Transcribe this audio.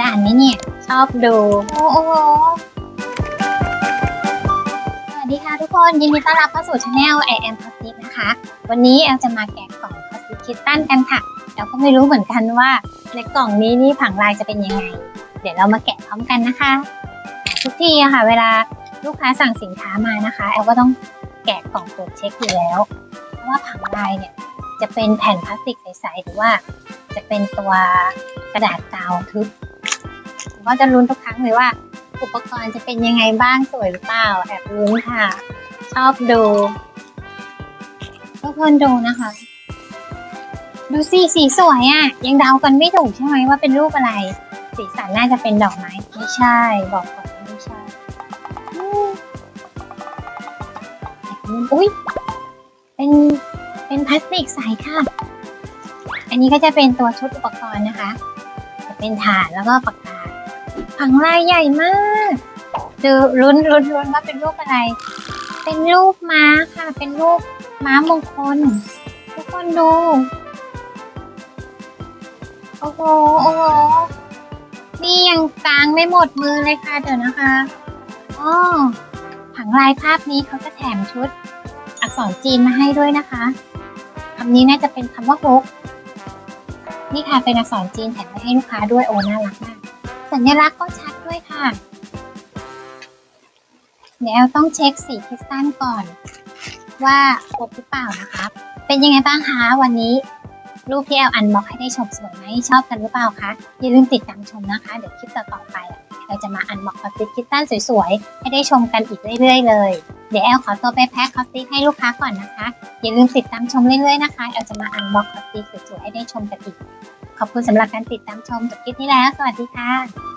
ด่านไหมเนี่ย ชอบดู โอ้โหสวัสดีค่ะทุกคนยินดีต้อนรับเข้าสู่ช anel I am Plastic นะคะ วันนี้แอลจะมาแกะกล่อง Plastic Kitten กันค่ะแอลก็ไม่รู้เหมือนกันว่าในกล่องนี้นี่ผังลายจะเป็นยังไง เดี๋ยวเรามาแกะพร้อมกันนะคะ ทุกทีอะค่ะ เวลาลูกค้าสั่งสินค้ามานะคะ แอลก็ต้องแกะกล่องตรวจเช็คอยู่แล้วเพราะว่าผังลายเนี่ยจะเป็นแผ่นพลาสติกใสๆหรือว่าจะเป็นตัวกระดาษกาวทึบ ก็จะลุ้นทุกครั้งเลยว่า อุปกรณ์จะเป็นยังไงบ้างสวยหรือเปล่าแอบลุ้นค่ะ ชอบดูทุกคนดูนะคะ ดูสิสีสวยอะ่ะ ยังเดากันไม่ถูกใช่ไหมว่าเป็นรูปอะไร สีสันน่าจะเป็นดอกไม้ไม่ใช่ บอกก่อนว่าไม่ใช่อืมแอบลุ้นอุ้ยเป็นเป็นพลาสติกใสค่ะ อันนี้ก็จะเป็นตัวชุดอุปกรณ์นะคะ จะเป็นฐานแล้วก็ปากกา ผังลายใหญ่มากดูลุ้นลุ้นลุ้นว่าเป็นรูปอะไร เป็นรูปม้าค่ะ เป็นรูปม้ามงคล ทุกคนดู โอ้โห โอ้โห นี่ยังกลางไม่หมดมือเลยค่ะ เดี๋ยวนะคะอ๋อผังลายภาพนี้เขาจะแถมชุด อักษรจีนมาให้ด้วยนะคะคำนี้น่าจะเป็นคำว่าฮกนี่ค่ะเป็นอักษรจีนแถมมาให้ลูกค้าด้วยโอ้น่ารักมาก สัญลักษณ์ก็ชัดด้วยค่ะ เดี๋ยวแอลต้องเช็คสีคริสตัลก่อน ว่าครบหรือเปล่านะคะเป็นยังไงบ้างคะวันนี้รูปที่แอลอันบอกให้ได้ชมสวยไหมชอบกันหรือเปล่าคะอย่าลืมติดตามชมนะคะ เดี๋ยวคลิปต่อๆไป เราจะมาอันบอกคอสติกคริสตัลสวยๆ ให้ได้ชมกันอีกเรื่อยๆเลย เดี๋ยวแอลขอตัวไปแพ็คคอสติให้ลูกค้าก่อนนะคะ อย่าลืมติดตามชมเรื่อยๆนะคะแอลจะมาอันบอกคอสติสวยๆให้ได้ชมกันอีก ขอบคุณสำหรับการติดตามชมจบคลิปนี้แล้ว สวัสดีค่ะ